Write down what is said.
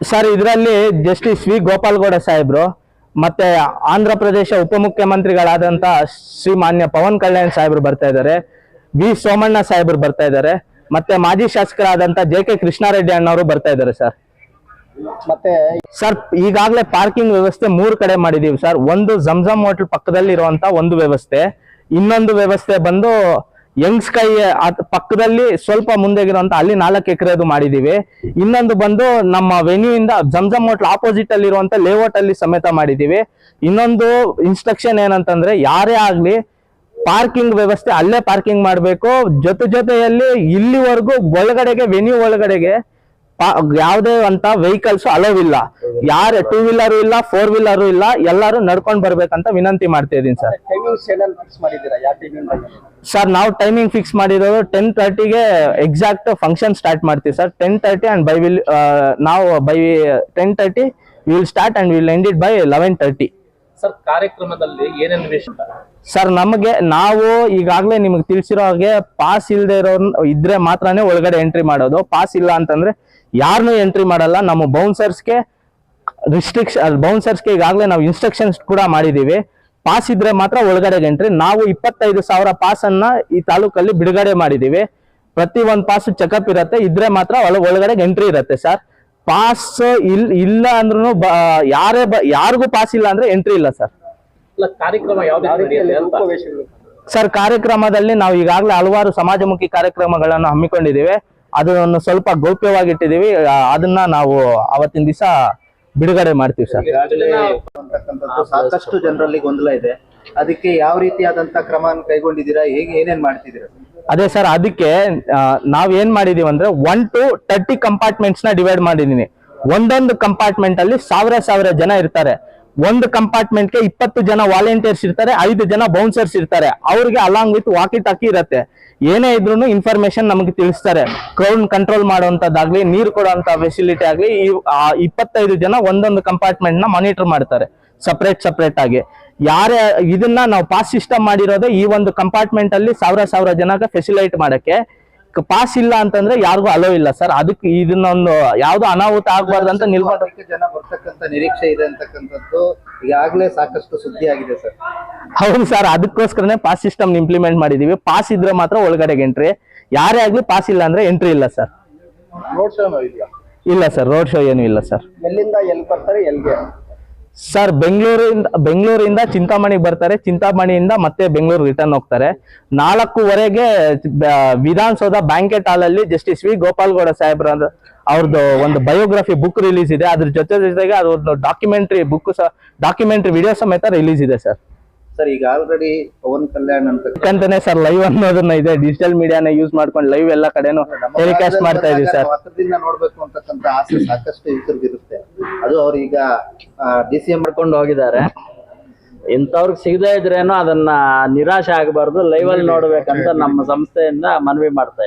Sir ಇದರಲ್ಲಿ justice we Gopal Gowda ಸಾಹೇಬ್ರು ಮತ್ತೆ ಆಂಧ್ರ ಪ್ರದೇಶ ಉಪಮುಖ್ಯಮಂತ್ರಿಗಳಾದಂತ ಶ್ರೀ ಮಾನ್ಯ ಪವನ್ ಕಲ್ಯಾಣ್ ಸಾಹೇಬ್ರು ಬರ್ತಾ ಇದ್ದಾರೆ ವಿ ಸೋಮಣ್ಣ ಸಾಹೇಬ್ರು ಬರ್ತಾ ಇದ್ದಾರೆ ಮತ್ತೆ ಮಾಜಿ ಶಾಸಕರಾದಂತ ಜೆ ಕೆ ಕೃಷ್ಣಾರೆಡ್ಡಿ ಅಣ್ಣವರು ಬರ್ತಾ ಇದ್ದಾರೆ ಸರ್. ಮತ್ತೆ ಸರ್ ಈಗಾಗಲೇ ಪಾರ್ಕಿಂಗ್ ವ್ಯವಸ್ಥೆ ಮೂರು ಕಡೆ ಮಾಡಿದೀವಿ ಸರ್. ಒಂದು ಜಮ್ಜಮ್ ಹೋಟೆಲ್ ಪಕ್ಕದಲ್ಲಿ ಇರುವಂತ ಒಂದು ವ್ಯವಸ್ಥೆ ಇನ್ನೊಂದು ವ್ಯವಸ್ಥೆ ಬಂದು ಯಂಗ್ ಸ್ಕೈ ಪಕ್ಕದಲ್ಲಿ ಸ್ವಲ್ಪ ಮುಂದೆಗಿರುವಂತ ಅಲ್ಲಿ ನಾಲ್ಕು ಎಕರೆದು ಮಾಡಿದೀವಿ. ಇನ್ನೊಂದು ಬಂದು ನಮ್ಮ ವೆನ್ಯೂ ಇಂದ ಜಮ್ಜಮ್ ಹೋಟ್ಲ್ ಆಪೋಸಿಟ್ ಅಲ್ಲಿ ಇರುವಂತ ಲೇಔಟ್ ಅಲ್ಲಿ ಸಮೇತ ಮಾಡಿದೀವಿ. ಇನ್ನೊಂದು ಇನ್ಸ್ಟ್ರಕ್ಷನ್ ಏನಂತಂದ್ರೆ ಯಾರೇ ಆಗ್ಲಿ ಪಾರ್ಕಿಂಗ್ ವ್ಯವಸ್ಥೆ ಅಲ್ಲೇ ಪಾರ್ಕಿಂಗ್ ಮಾಡಬೇಕು. ಜೊತೆ ಜೊತೆಯಲ್ಲಿ ಇಲ್ಲಿವರೆಗೂ ಒಳಗಡೆಗೆ ವೆನ್ಯೂ ಒಳಗಡೆಗೆ ಯಾವುದೇ ಅಂತ ವೆಹಿಕಲ್ಸ್ ಅಲೋವ್ ಇಲ್ಲ ಯಾರು ಟೂ ವೀಲರ್ ಇಲ್ಲ ಫೋರ್ ವೀಲರ್ ಇಲ್ಲ ಎಲ್ಲರೂ ನಡ್ಕೊಂಡ್ ಬರ್ಬೇಕಂತ ವಿನಂತಿ ಮಾಡ್ತಾ ಇದೀನಿ ಸರ್. ಸರ್ ನಾವು ಟೈಮಿಂಗ್ ಫಿಕ್ಸ್ ಮಾಡಿರೋದು ಟೆನ್ ತರ್ಟಿಗೆ ಎಕ್ಸಾಕ್ಟ್ ಫಂಕ್ಷನ್ ಸ್ಟಾರ್ಟ್ ಮಾಡ್ತೀವಿ sir. Ten thirty and by we'll ನಾವು by ten thirty we'll start and we'll end it by eleven thirty sir ಕಾರ್ಯಕ್ರಮದಲ್ಲಿ ಏನೇನು ವಿಷಯ ಸರ್ ನಮಗೆ ನಾವು ಈಗಾಗಲೇ ನಿಮಗೆ ತಿಳಿಸಿರೋ ಹಾಗೆ ಪಾಸ್ ಇಲ್ಲದೆ ಇರೋ ಇದ್ರೆ ಮಾತ್ರನೇ ಒಳಗಡೆ ಎಂಟ್ರಿ ಮಾಡೋದು. ಪಾಸ್ ಇಲ್ಲ ಅಂತಂದ್ರೆ ಯಾರನ್ನೂ ಎಂಟ್ರಿ ಮಾಡಲ್ಲ. ನಮ್ಮ ಬೌನ್ಸರ್ಸ್ಗೆ ರಿಸ್ಟ್ರಿಕ್ಷನ್ ಬೌನ್ಸರ್ಸ್ಗೆ ಈಗಾಗಲೇ ನಾವು ಇನ್ಸ್ಟ್ರಕ್ಷನ್ಸ್ ಕೂಡ ಮಾಡಿದ್ದೀವಿ ಪಾಸ್ ಇದ್ರೆ ಮಾತ್ರ ಒಳಗಡೆಗೆ ಎಂಟ್ರಿ ನಾವು ಇಪ್ಪತ್ತೈದು ಸಾವಿರ ಪಾಸನ್ನು ಈ ತಾಲೂಕಲ್ಲಿ ಬಿಡುಗಡೆ ಮಾಡಿದ್ದೀವಿ ಪ್ರತಿ ಒಂದು ಪಾಸ್ ಚೆಕಪ್ ಇರುತ್ತೆ. ಇದ್ರೆ ಮಾತ್ರ ಒಳ ಒಳಗಡೆಗೆ ಎಂಟ್ರಿ ಇರುತ್ತೆ ಸರ್ ಪಾಸ್ ಇಲ್ ಇಲ್ಲ ಅಂದ್ರೂ ಯಾರೇ ಬ ಯಾರಿಗೂ ಪಾಸ್ ಇಲ್ಲ ಅಂದ್ರೆ ಎಂಟ್ರಿ ಇಲ್ಲ ಸರ್ ಸರ್ ಕಾರ್ಯಕ್ರಮದಲ್ಲಿ ನಾವು ಈಗಾಗಲೇ ಹಲವಾರು ಸಮಾಜಮುಖಿ ಕಾರ್ಯಕ್ರಮಗಳನ್ನು ಹಮ್ಮಿಕೊಂಡಿದ್ದೀವಿ. ಅದನ್ನು ಸ್ವಲ್ಪ ಗೌಪ್ಯವಾಗಿ ಇಟ್ಟಿದ್ದೀವಿ ಅದನ್ನ ನಾವು ಅವತ್ತಿನ ದಿವಸ ಬಿಡುಗಡೆ ಮಾಡ್ತೀವಿ ಸರ್. ಸಾಕಷ್ಟು ಜನರಲ್ಲಿ ಗೊಂದಲ ಇದೆ. ಅದಕ್ಕೆ ಯಾವ ರೀತಿಯಾದಂತ ಕ್ರಮ ಕೈಗೊಂಡಿದ್ದೀರಾ? ಹೇಗೆ ಏನೇನ್ ಮಾಡ್ತಿದ್ದೀರಾ? ಅದೇ ಸರ್ ಅದಕ್ಕೆ ನಾವ್ ಏನ್ ಮಾಡಿದೀವಿ ಅಂದ್ರೆ ಒನ್ ಟು ತರ್ಟಿ ಕಂಪಾರ್ಟ್ಮೆಂಟ್ಸ್ನ ಡಿವೈಡ್ ಮಾಡಿದೀನಿ. ಒಂದೊಂದು ಕಂಪಾರ್ಟ್ಮೆಂಟ್ ಅಲ್ಲಿ ಸಾವಿರ ಸಾವಿರ ಜನ ಇರ್ತಾರೆ. ಒಂದು ಕಂಪಾರ್ಟ್ಮೆಂಟ್ಗೆ ಇಪ್ಪತ್ತು ಜನ ವಾಲಂಟಿಯರ್ಸ್ ಇರ್ತಾರೆ, ಐದು ಜನ ಬೌನ್ಸರ್ಸ್ ಇರ್ತಾರೆ. ಅವ್ರಿಗೆ ಅಲಾಂಗ್ ವಿತ್ ವಾಕಿ ಟಾಕಿ ಇರತ್ತೆ. ಏನೇ ಇದ್ರು ಇನ್ಫಾರ್ಮೇಶನ್ ನಮಗೆ ತಿಳಿಸ್ತಾರೆ. ಕ್ರೌಡ್ ಕಂಟ್ರೋಲ್ ಮಾಡುವಂತದ್ದಾಗ್ಲಿ, ನೀರು ಕೊಡುವಂತ ಫೆಸಿಲಿಟಿ ಆಗ್ಲಿ ಇಪ್ಪತ್ತೈದು ಜನ ಒಂದೊಂದು ಕಂಪಾರ್ಟ್ಮೆಂಟ್ನ ಮಾನಿಟರ್ ಮಾಡ್ತಾರೆ ಸಪ್ರೇಟ್ ಸಪ್ರೇಟ್ ಆಗಿ. ಯಾರೇ, ಇದನ್ನ ನಾವು ಪಾಸ್ ಸಿಸ್ಟಮ್ ಮಾಡಿರೋದೇ ಈ ಒಂದು ಕಂಪಾರ್ಟ್ಮೆಂಟ್ ಅಲ್ಲಿ ಸಾವಿರ ಸಾವಿರ ಜನಕ್ಕೆ ಫೆಸಿಲೈಟ್ ಮಾಡಕ್ಕೆ ಪಾಸ್ ಇಲ್ಲ ಅಂತಂದ್ರೆ ಯಾರಿಗೂ ಅಲೋ ಇಲ್ಲ ಸರ್ ಅದಕ್ಕೆ ಇದನ್ನೊಂದು ಯಾವ್ದು ಅನಾಹುತ ಆಗ್ಬಾರ್ದು ಅಂತ ನಿಲ್ಕೊಂಡು ಜನ ಬರ್ತಕ್ಕಂಥ ನಿರೀಕ್ಷೆ ಇದೆ ಅಂತಕ್ಕಂಥದ್ದು ಈಗಾಗಲೇ ಸಾಕಷ್ಟು ಸುದ್ದಿ ಆಗಿದೆ ಸರ್ ಹೌದು ಸರ್ ಅದಕ್ಕೋಸ್ಕರನೇ ಪಾಸ್ ಸಿಸ್ಟಮ್ ಇಂಪ್ಲಿಮೆಂಟ್ ಮಾಡಿದೀವಿ. ಪಾಸ್ ಇದ್ರೆ ಮಾತ್ರ ಒಳಗಡೆಗೆ ಎಂಟ್ರಿ ಯಾರೇ ಆಗ್ಲಿ ಪಾಸ್ ಇಲ್ಲ ಅಂದ್ರೆ ಎಂಟ್ರಿ ಇಲ್ಲ ಸರ್ ರೋಡ್ ಶೋ ಇದೆಯಾ ಇಲ್ಲ? ಸರ್ ರೋಡ್ ಶೋ ಏನು ಇಲ್ಲ ಸರ್ ಎಲ್ಲಿಂದ ಎಲ್ಲಿ ಬರ್ತಾರೆ ಎಲ್ಲಿಗೆ? ಸರ್ ಬೆಂಗಳೂರಿಂದ ಬೆಂಗಳೂರಿಂದ ಚಿಂತಾಮಣಿಗೆ ಬರ್ತಾರೆ. ಚಿಂತಾಮಣಿಯಿಂದ ಮತ್ತೆ ಬೆಂಗಳೂರು ರಿಟರ್ನ್ ಹೋಗ್ತಾರೆ. ನಾಲ್ಕೂವರೆಗೆ ವಿಧಾನಸೌಧ ಬ್ಯಾಂಕೆಟ್ ಹಾಲ್ ಅಲ್ಲಿ ಜಸ್ಟಿಸ್ ವಿ ಗೋಪಾಲ್ಗೌಡ ಸಾಹೇಬ್ರ ಅವ್ರದ್ದು ಒಂದು ಬಯೋಗ್ರಫಿ ಬುಕ್ ರಿಲೀಸ್ ಇದೆ. ಅದ್ರ ಜೊತೆ ಜೊತೆಗೆ ಅದೊಂದು ಡಾಕ್ಯುಮೆಂಟ್ರಿ ಬುಕ್ ಸಹ ಡಾಕ್ಯುಮೆಂಟ್ರಿ ವಿಡಿಯೋ ಸಮೇತ ರಿಲೀಸ್ ಇದೆ ಸರ್. ಸರ್ ಈಗ ಆಲ್ರೆಡಿ ಪವನ್ ಕಲ್ಯಾಣ್ ಅಂತ ಯಾಕಂತಾನೆ ಸರ್ ಲೈವ್ ಅನ್ನೋದನ್ನ ಇದೆ. ಡಿಜಿಟಲ್ ಮೀಡಿಯಾನ ಯೂಸ್ ಮಾಡ್ಕೊಂಡು ಲೈವ್ ಎಲ್ಲ ಕಡೆನೂ ಟೆಲಿಕಾಸ್ಟ್ ಮಾಡ್ತಾ ಇದೀವಿ ಸರ್. ನೋಡ್ಬೇಕು ಅಂತಕ್ಕಂಥ ಆಸೆ ಸಾಕಷ್ಟು ಯುವಕರಿಗಿರುತ್ತೆ ಅದು ಅವ್ರು ಈಗ ಡಿ ಸಿ ಎಂ ಮಾಡ್ಕೊಂಡು ಹೋಗಿದ್ದಾರೆ. ಇಂಥವ್ರಿಗೆ ಸಿಗದೇ ಇದ್ರೇನು ಅದನ್ನ ನಿರಾಶೆ ಆಗಬಾರ್ದು ಲೈವ್ ಅಲ್ಲಿ ನೋಡ್ಬೇಕಂತ ನಮ್ಮ ಸಂಸ್ಥೆಯಿಂದ ಮನವಿ ಮಾಡ್ತಾ